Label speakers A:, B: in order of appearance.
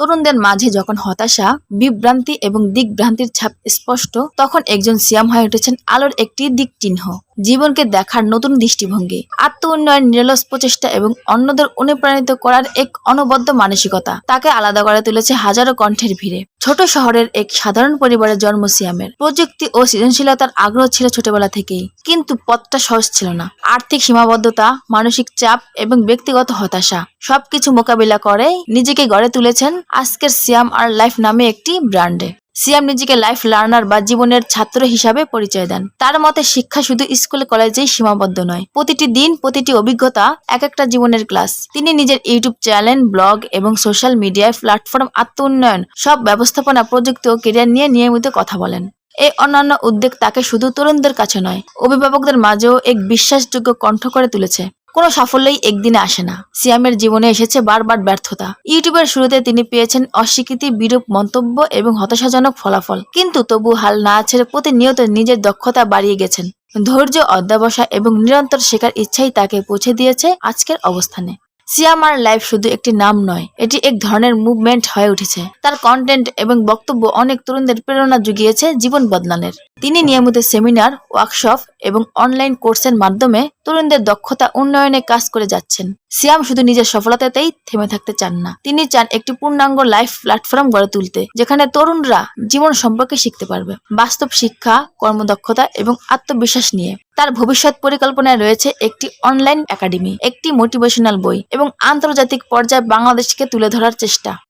A: তরুণদের মাঝে যখন হতাশা, বিভ্রান্তি এবং দিকভ্রান্তির ছাপ স্পষ্ট, তখন একজন সিয়াম হয়ে উঠেছেন আলোর একটি দিক চিহ্ন জীবনকে দেখার নতুন দৃষ্টিভঙ্গি আত্ম উন্নয়ন নিরলস প্রচেষ্টা এবং অন্যদের অনুপ্রাণিত করার এক অনবদ্য মানসিকতা। তাকে আলাদা করে তুলেছে হাজারো কণ্ঠের ভিড়ে। ছোট শহরের এক সাধারণ পরিবারে জন্ম সিয়ামের। প্রযুক্তি ও সৃজনশীলতার আগ্রহ ছিল ছোটবেলা থেকেই, কিন্তু পথটা সহজ ছিল না। আর্থিক সীমাবদ্ধতা, মানসিক চাপ এবং ব্যক্তিগত হতাশা সবকিছু মোকাবিলা করে নিজেকে গড়ে তুলেছেন আজকের সিয়াম আর লাইফ নামে একটি ব্র্যান্ডে। সিয়াম নিজেকে লাইফ লার্নার বা জীবনের ছাত্র হিসাবে পরিচয় দেন। তার মতে, শিক্ষা শুধু স্কুল, কলেজেই সীমাবদ্ধ নয়। প্রতিটি দিন, প্রতিটি অভিজ্ঞতা এক একটা জীবনের ক্লাস। তিনি নিজের ইউটিউব চ্যানেল, ব্লগ এবং সোশ্যাল মিডিয়ায় প্ল্যাটফর্ম আত্ম উন্নয়ন সব ব্যবস্থাপনা, প্রযুক্তি ও কেরিয়ার নিয়ে নিয়মিত কথা বলেন। এই অন্যান্য উদ্যোগ তাকে শুধু তরুণদের কাছে নয়, অভিভাবকদের মাঝেও এক বিশ্বাসযোগ্য কণ্ঠ করে তুলেছে। কোনো সাফল্যই একদিনে আসে না। সিয়ামের জীবনে এসেছে বারবার ব্যর্থতা। ইউটিউবের শুরুতে তিনি পেয়েছেন অস্বীকৃতি, বিরূপ মন্তব্য এবং হতাশাজনক ফলাফল। কিন্তু তবু হাল না ছেড়ে প্রতিনিয়ত নিজের দক্ষতা বাড়িয়ে গেছেন। ধৈর্য অধ্যাবসা এবং নিরন্তর শেখার ইচ্ছাই তাকে পৌঁছে দিয়েছে আজকের অবস্থানে। সিয়ামার লাইফ শুধু একটি নাম নয়, এটি এক ধরনের মুভমেন্ট হয়ে উঠেছে। তার কন্টেন্ট এবং বক্তব্য অনেক তরুণদের প্রেরণা জুগিয়েছে জীবন বদলানোর। তিনি নিয়মিত সেমিনার, ওয়ার্কশপ এবং অনলাইন কোর্সের মাধ্যমে তরুণদের দক্ষতা উন্নয়নে কাজ করে যাচ্ছেন। সিয়াম শুধু নিজের সফলতাতেই থেমে থাকতে চান না। তিনি চান একটি পূর্ণাঙ্গ লাইফ প্ল্যাটফর্ম গড়ে তুলতে, যেখানে তরুণরা জীবন সম্পর্কে শিখতে পারবে। বাস্তব শিক্ষা, কর্মদক্ষতা এবং আত্মবিশ্বাস নিয়ে তার ভবিষ্যৎ পরিকল্পনায় রয়েছে একটি অনলাইন একাডেমি, একটি মোটিভেশনাল বই এবং আন্তর্জাতিক পর্যায়ে বাংলাদেশকে তুলে ধরার চেষ্টা।